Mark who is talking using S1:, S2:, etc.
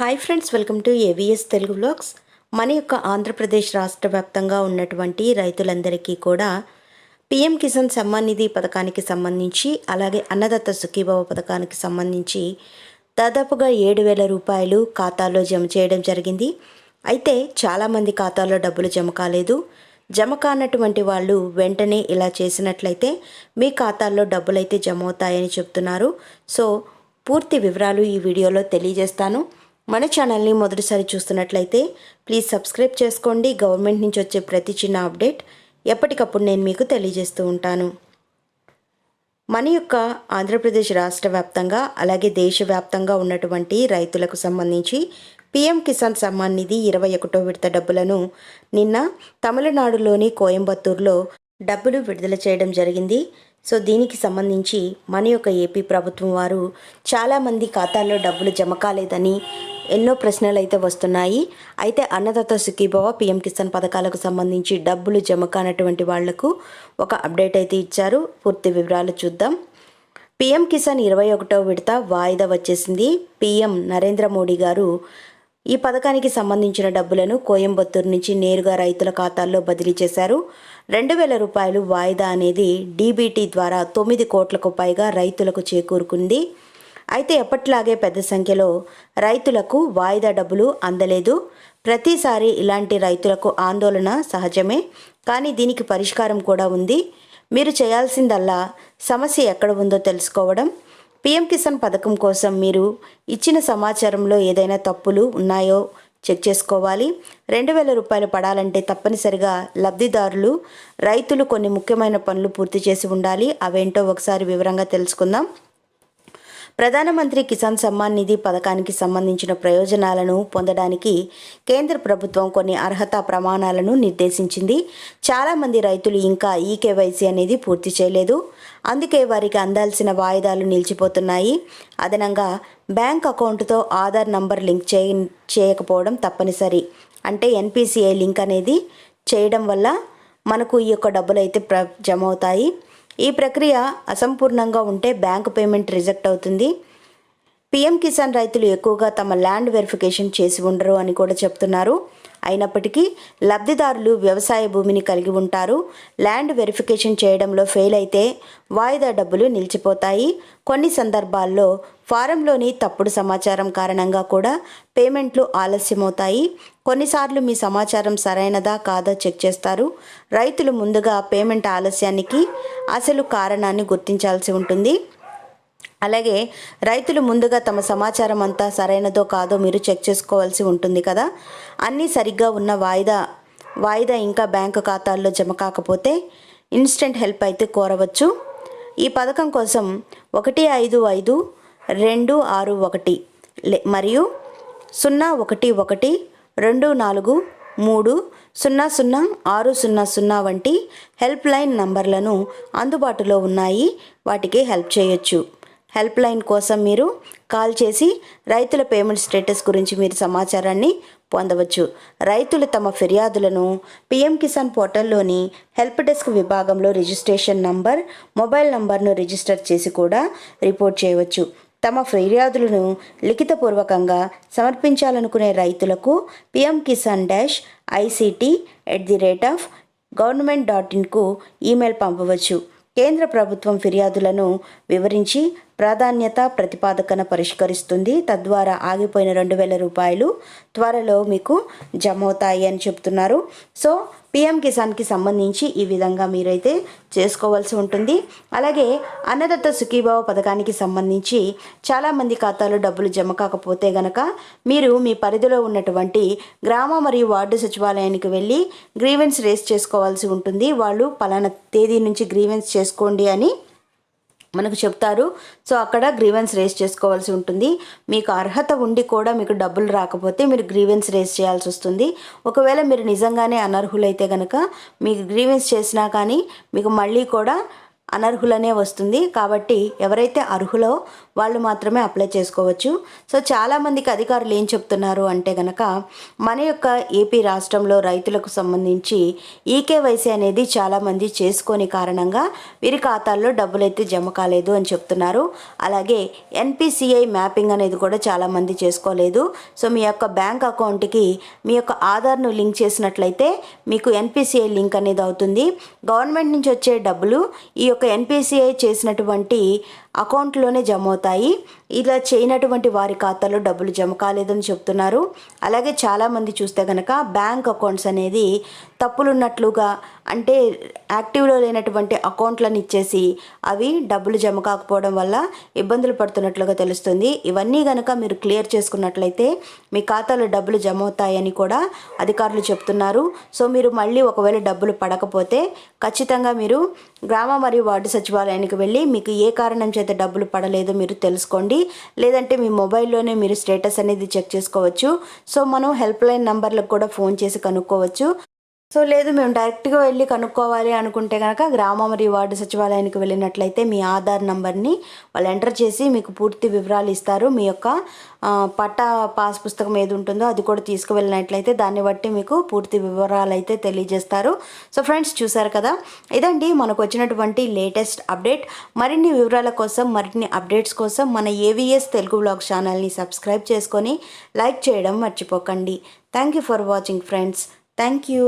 S1: Hi friends welcome to AVS Telugu blogs మన యొక్క ఆంధ్రప్రదేశ్ రాష్ట్ర వ్యాప్తంగా ఉన్నటువంటి రైతులందరికీ కూడా పిఎం కిసాన్ సమ్మాన్ నిధి పథకానికి సంబంధించి అలాగే అన్నదత్త సుఖీభావ పథకానికి సంబంధించి దాదాపుగా ఏడు వేల రూపాయలు ఖాతాలో జమ చేయడం జరిగింది. అయితే చాలామంది ఖాతాలో డబ్బులు జమ కాలేదు. జమ కానటువంటి వాళ్ళు వెంటనే ఇలా చేసినట్లయితే మీ ఖాతాల్లో డబ్బులైతే జమ అవుతాయని చెప్తున్నారు. సో పూర్తి వివరాలు ఈ వీడియోలో తెలియజేస్తాను. మన ఛానల్ని మొదటిసారి చూస్తున్నట్లయితే ప్లీజ్ సబ్స్క్రైబ్ చేసుకోండి. గవర్నమెంట్ నుంచి వచ్చే ప్రతి చిన్న అప్డేట్ ఎప్పటికప్పుడు నేను మీకు తెలియజేస్తూ ఉంటాను. మన యొక్క ఆంధ్రప్రదేశ్ రాష్ట్ర వ్యాప్తంగా అలాగే దేశవ్యాప్తంగా ఉన్నటువంటి రైతులకు సంబంధించి పీఎం కిసాన్ సమ్మాన్ నిధి ఇరవై ఒకటో విడత డబ్బులను నిన్న తమిళనాడులోని కోయంబత్తూరులో డబ్బులు విడుదల చేయడం జరిగింది. సో దీనికి సంబంధించి మన యొక్క ఏపీ ప్రభుత్వం వారు చాలామంది ఖాతాల్లో డబ్బులు జమ కాలేదని ఎన్నో ప్రశ్నలు అయితే వస్తున్నాయి. అయితే అన్నదాత సుఖీభవ పిఎం కిసాన్ పథకాలకు సంబంధించి డబ్బులు జమ కానటువంటి వాళ్ళకు ఒక అప్డేట్ అయితే ఇచ్చారు. పూర్తి వివరాలు చూద్దాం. పీఎం కిసాన్ ఇరవై ఒకటో విడత వాయిదా వచ్చేసింది. పీఎం నరేంద్ర మోడీ గారు ఈ పథకానికి సంబంధించిన డబ్బులను కోయంబత్తూరు నుంచి నేరుగా రైతుల ఖాతాల్లో బదిలీ చేశారు. రెండు వేల రూపాయలు వాయిదా అనేది డీబీటీ ద్వారా తొమ్మిది కోట్లకు పైగా రైతులకు చేకూరుకుంది. అయితే ఎప్పట్లాగే పెద్ద సంఖ్యలో రైతులకు వాయిదా డబ్బులు అందలేదు. ప్రతిసారి ఇలాంటి రైతులకు ఆందోళన సహజమే. కానీ దీనికి పరిష్కారం కూడా ఉంది. మీరు చేయాల్సిందల్లా సమస్య ఎక్కడ ఉందో తెలుసుకోవడం. పిఎం కిసాన్ పథకం కోసం మీరు ఇచ్చిన సమాచారంలో ఏదైనా తప్పులు ఉన్నాయో చెక్ చేసుకోవాలి. రెండు వేల రూపాయలు పడాలంటే తప్పనిసరిగా లబ్ధిదారులు రైతులు కొన్ని ముఖ్యమైన పనులు పూర్తి చేసి ఉండాలి. అవేంటో ఒకసారి వివరంగా తెలుసుకుందాం. ప్రధానమంత్రి కిసాన్ సమ్మాన్ నిధి పథకానికి సంబంధించిన ప్రయోజనాలను పొందడానికి కేంద్ర ప్రభుత్వం కొన్ని అర్హత ప్రమాణాలను నిర్దేశించింది. చాలామంది రైతులు ఇంకా ఈ కేవైసీ అనేది పూర్తి చేయలేదు. అందుకే వారికి అందాల్సిన వాయిదాలు నిలిచిపోతున్నాయి. అదనంగా బ్యాంక్ అకౌంట్తో ఆధార్ నంబర్ లింక్ చేయ చేయకపోవడం తప్పనిసరి. అంటే ఎన్పిసిఐ లింక్ అనేది చేయడం వల్ల మనకు ఈ యొక్క డబ్బులు అయితే ప్ర జమ అవుతాయి ఈ ప్రక్రియ అసంపూర్ణంగా ఉంటే బ్యాంకు పేమెంట్ రిజెక్ట్ అవుతుంది. పీఎం కిసాన్ రైతులు ఎక్కువగా తమ ల్యాండ్ వెరిఫికేషన్ చేసి ఉండరు అని కూడా చెప్తున్నారు. అయినప్పటికీ లబ్ధిదారులు వ్యవసాయ భూమిని కలిగి ఉంటారు. ల్యాండ్ వెరిఫికేషన్ చేయడంలో ఫెయిల్ అయితే వాయిదా డబ్బులు నిలిచిపోతాయి. కొన్ని సందర్భాల్లో ఫారంలోని తప్పుడు సమాచారం కారణంగా కూడా పేమెంట్లు ఆలస్యమవుతాయి. కొన్నిసార్లు మీ సమాచారం సరైనదా కాదా చెక్ చేస్తారు. రైతులు ముందుగా పేమెంట్ ఆలస్యానికి అసలు కారణాన్ని గుర్తించాల్సి ఉంటుంది. అలాగే రైతులు ముందుగా తమ సమాచారం అంతా సరైనదో కాదో మీరు చెక్ చేసుకోవాల్సి ఉంటుంది కదా. అన్నీ సరిగ్గా ఉన్న వాయిదా వాయిదా ఇంకా బ్యాంకు ఖాతాల్లో జమ కాకపోతే ఇన్స్టెంట్ హెల్ప్ అయితే కోరవచ్చు. ఈ పథకం కోసం ఒకటి ఐదు ఐదు రెండు ఆరు ఒకటి మరియు సున్నా ఒకటి ఒకటి రెండు నాలుగు మూడు సున్నా సున్నా ఆరు సున్నా సున్నా వంటి హెల్ప్ లైన్ నంబర్లను అందుబాటులో ఉన్నాయి. వాటికి హెల్ప్ చేయొచ్చు. హెల్ప్ లైన్ కోసం మీరు కాల్ చేసి రైతుల పేమెంట్ స్టేటస్ గురించి మీరు సమాచారాన్ని పొందవచ్చు. రైతులు తమ ఫిర్యాదులను పిఎం కిసాన్ పోర్టల్లోని హెల్ప్ డెస్క్ విభాగంలో రిజిస్ట్రేషన్ నంబర్ మొబైల్ నంబర్ను రిజిస్టర్ చేసి కూడా రిపోర్ట్ చేయవచ్చు. తమ ఫిర్యాదులను లిఖితపూర్వకంగా సమర్పించాలనుకునే రైతులకు PM Kisan dash ICT at the rate of government dot ఇన్కు email పంపవచ్చు. కేంద్ర ప్రభుత్వం ఫిర్యాదులను వివరించి ప్రాధాన్యత ప్రతిపాదకన పరిష్కరిస్తుంది. తద్వారా ఆగిపోయిన రెండు వేల రూపాయలు త్వరలో మీకు జమ అవుతాయి అని చెప్తున్నారు. సో పిఎం కిసాన్కి సంబంధించి ఈ విధంగా మీరైతే చేసుకోవాల్సి ఉంటుంది. అలాగే అన్నదత్త సుఖీభావ పథకానికి సంబంధించి చాలామంది ఖాతాలో డబ్బులు జమ కాకపోతే గనక మీరు మీ పరిధిలో ఉన్నటువంటి గ్రామ మరియు వార్డు సచివాలయానికి వెళ్ళి గ్రీవెన్స్ రేస్ చేసుకోవాల్సి ఉంటుంది. వాళ్ళు పలానా తేదీ నుంచి గ్రీవెన్స్ చేసుకోండి అని మనకు చెప్తారు. సో అక్కడ గ్రీవెన్స్ రేస్ చేసుకోవాల్సి ఉంటుంది. మీకు అర్హత ఉండి కూడా మీకు డబ్బులు రాకపోతే మీరు గ్రీవెన్స్ రేస్ చేయాల్సి వస్తుంది. ఒకవేళ మీరు నిజంగానే అనర్హులైతే కనుక మీకు గ్రీవెన్స్ చేసినా కానీ మీకు మళ్ళీ కూడా అనర్హులనే వస్తుంది. కాబట్టి ఎవరైతే అర్హులో వాళ్ళు మాత్రమే అప్లై చేసుకోవచ్చు. సో చాలామందికి అధికారులు ఏం చెప్తున్నారు అంటే గనక మన యొక్క ఏపీ రాష్ట్రంలో రైతులకు సంబంధించి ఈకేవైసీ అనేది చాలామంది చేసుకోని కారణంగా వీరి ఖాతాల్లో డబ్బులైతే జమ కాలేదు అని చెప్తున్నారు. అలాగే ఎన్పిసిఐ మ్యాపింగ్ అనేది కూడా చాలామంది చేసుకోలేదు. సో మీ యొక్క బ్యాంక్ అకౌంట్కి మీ యొక్క ఆధార్ను లింక్ చేసినట్లయితే మీకు ఎన్పిసిఐ లింక్ అనేది అవుతుంది. గవర్నమెంట్ నుంచి వచ్చే డబ్బులు ఈ యొక్క ఎన్పిసిఐ చేసినటువంటి అకౌంట్లోనే జమ అవుతాయి ఇలా చేయనటువంటి వారి ఖాతాలో డబ్బులు జమ కాలేదని చెప్తున్నారు. అలాగే చాలామంది చూస్తే కనుక బ్యాంక్ అకౌంట్స్ అనేది తప్పులున్నట్లుగా అంటే యాక్టివ్లో లేనటువంటి అకౌంట్లను ఇచ్చేసి అవి డబ్బులు జమ కాకపోవడం వల్ల ఇబ్బందులు పడుతున్నట్లుగా తెలుస్తుంది. ఇవన్నీ కనుక మీరు క్లియర్ చేసుకున్నట్లయితే మీ ఖాతాలో డబ్బులు జమ అవుతాయని కూడా అధికారులు చెప్తున్నారు. సో మీరు మళ్ళీ ఒకవేళ డబ్బులు పడకపోతే ఖచ్చితంగా మీరు గ్రామ మరియు వార్డు సచివాలయానికి వెళ్ళి మీకు ఏ కారణం చేత డబ్బులు పడలేదో మీరు తెలుసుకోండి. లేదంటే మీ మొబైల్లోనే మీరు స్టేటస్ అనేది చెక్ చేసుకోవచ్చు. సో మనం హెల్ప్ లైన్ నంబర్లకు కూడా ఫోన్ చేసి కనుక్కోవచ్చు. సో లేదు మేము డైరెక్ట్గా వెళ్ళి కనుక్కోవాలి అనుకుంటే కనుక గ్రామ మరియు వార్డు సచివాలయానికి వెళ్ళినట్లయితే మీ ఆధార్ నంబర్ని వాళ్ళు ఎంటర్ చేసి మీకు పూర్తి వివరాలు ఇస్తారు. మీ యొక్క పట్టా పాస్ పుస్తకం ఏది ఉంటుందో అది కూడా తీసుకువెళ్ళినట్లయితే దాన్ని బట్టి మీకు పూర్తి వివరాలు అయితే తెలియజేస్తారు. సో ఫ్రెండ్స్ చూసారు కదా? ఇదండి మనకు వచ్చినటువంటి లేటెస్ట్ అప్డేట్. మరిన్ని వివరాల కోసం మరిన్ని అప్డేట్స్ కోసం మన ఏవిఎస్ తెలుగు బ్లాగ్ ఛానల్ని సబ్స్క్రైబ్ చేసుకొని లైక్ చేయడం మర్చిపోకండి. Thank you for watching friends. Thank you